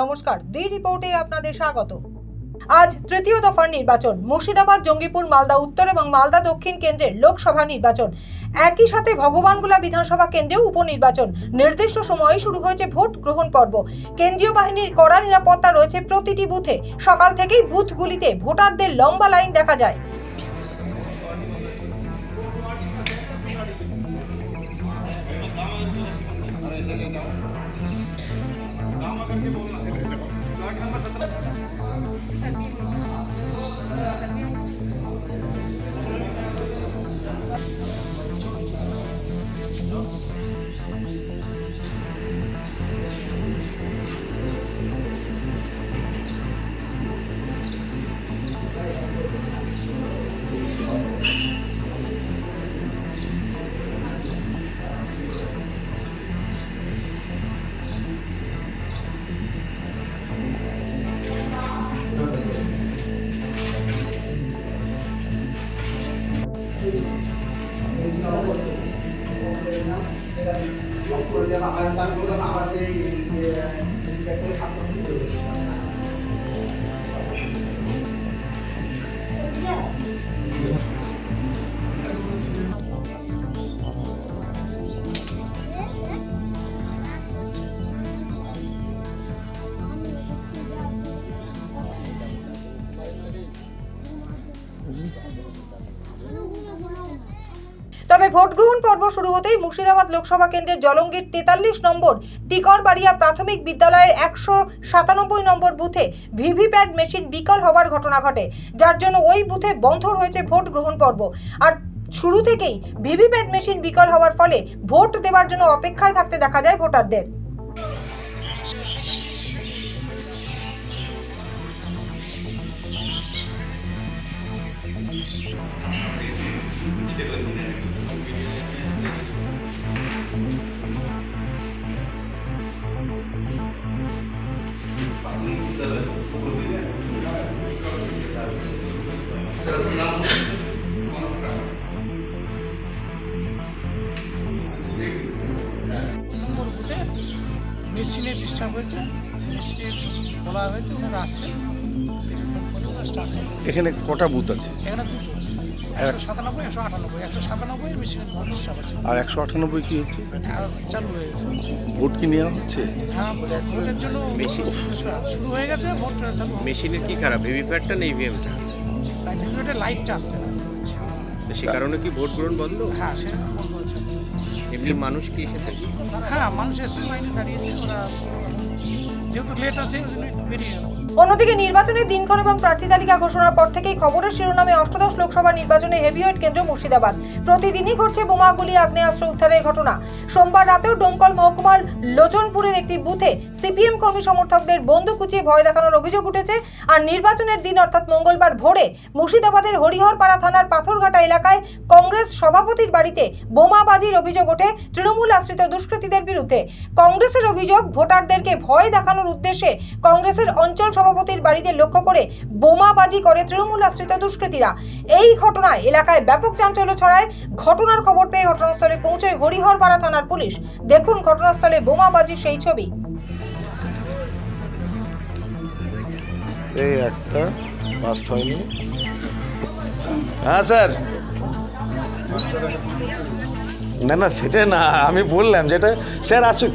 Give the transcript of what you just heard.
নমস্কার দি রিপোর্টে আপনাদের স্বাগত। আজ তৃতীয় দফার নির্বাচন, মুর্শিদাবাদ, জঙ্গিপুর, মালদা, উত্তর এবং মালদা দক্ষিণ কেন্দ্রের লোকসভা নির্বাচন। একই সাথে ভগবানগোলা বিধানসভা কেন্দ্রেও উপনির্বাচন। নির্দিষ্ট সময়ে শুরু হয়েছে ভোট গ্রহণ পর্ব। কেন্দ্রীয় বাহিনীর কড়া নিরাপত্তা রয়েছে প্রতিটি বুথে। সকাল থেকেই বুথগুলিতে ভোটারদের লম্বা লাইন দেখা যায়। ऐसा कहता हूँ नाम अगर के बोलना नंबर सत्रह আবার সেই সাত তবে ভোট গ্রহণ পর্ব শুরু হতেই মুর্শিদাবাদ লোকসভা কেন্দ্রের জলঙ্গির তেতাল্লিশ নম্বর টিকরবাড়িয়া প্রাথমিক বিদ্যালয়ের একশো সাতানব্বই নম্বর বুথে ভিভিপ্যাট মেশিন বিকল হওয়ার ঘটনা ঘটে, যার জন্য ওই বুথে বন্ধ রয়েছে ভোট গ্রহণ পর্ব। আর শুরু থেকেই ভিভিপ্যাট মেশিন বিকল হওয়ার ফলে ভোট দেওয়ার জন্য অপেক্ষায় থাকতে দেখা যায় ভোটারদের। মেশিনে ডিস্টার্ব হয়েছে মেশিনে বলা হয়েছে ওনারা ওরা স্টার্ট হবে এখানে কটা বুথ আছে? এখানে দুটো। একশো সাতানব্বই একশো আটানব্বই। একশো সাতানব্বই আছে। আর একশো আটানব্বই কি হচ্ছে? চালু হয়ে গেছে ভোট কি নেওয়া হচ্ছে? হ্যাঁ ভোটের জন্য শুরু হয়ে গেছে ভোট চালু মেশিনের কি খারাপ? ভিভিপ্যাটটা না ইভিএমটা ভিডিওতে লাইটটা আসছে না। সে কারণে কি ভোট গ্রহণ বন্ধ? হ্যাঁ সেটা করেছে এমনি মানুষ কি এসেছে? হ্যাঁ মানুষ এসে লাইনে দাঁড়িয়েছে। ওরা যেহেতু লেট আছে ওই জন্য একটু বেরিয়ে গেল। অন্যদিকে নির্বাচনের দিনক্ষণ এবং প্রার্থী তালিকা ঘোষণার পর থেকেই খবরের শিরোনামে অষ্টদশ লোকসভা নির্বাচনে হেভিওয়েট কেন্দ্র মুর্শিদাবাদ। প্রতিদিনই ঘটছে বোমাগুলি আগ্নেয়াস্ত্র উদ্ধারের ঘটনা। সোমবার রাতেও ডোমকল মহকুমার লোচনপুরের একটি বুথে সিপিএম কর্মী সমর্থকদের বন্দুক কুচিয়ে ভয় দেখানোর অভিযোগ উঠেছে আর নির্বাচনের দিন অর্থাৎ মঙ্গলবার ভোরে মুর্শিদাবাদের হরিহরপাড়া থানার পাথরঘাটা এলাকায় কংগ্রেস সভাপতির বাড়িতে বোমাবাজির অভিযোগ ওঠে তৃণমূল আশ্রিত দুষ্কৃতীদের বিরুদ্ধে। কংগ্রেসের অভিযোগ, ভোটারদেরকে ভয় দেখানোর উদ্দেশ্যে কংগ্রেসের অঞ্চল সভাপতির বাড়িতে লক্ষ্য করে বোমাবাজি করে তৃণমূল আশ্রিত দুষ্কৃতীরা। এই ঘটনায় এলাকায় ব্যাপক চাঞ্চল্য ছড়ায়। ঘটনার খবর পেয়ে ঘটনাস্থলে পৌঁছয় হরিহরপাড়া থানার পুলিশ। দেখুন ঘটনাস্থলে বোমাবাজির সেই ছবি। এই একটা ফার্স্ট হয়নি। হ্যাঁ স্যার। না না, সেটা না, আমি বললাম যেটা স্যার আসুক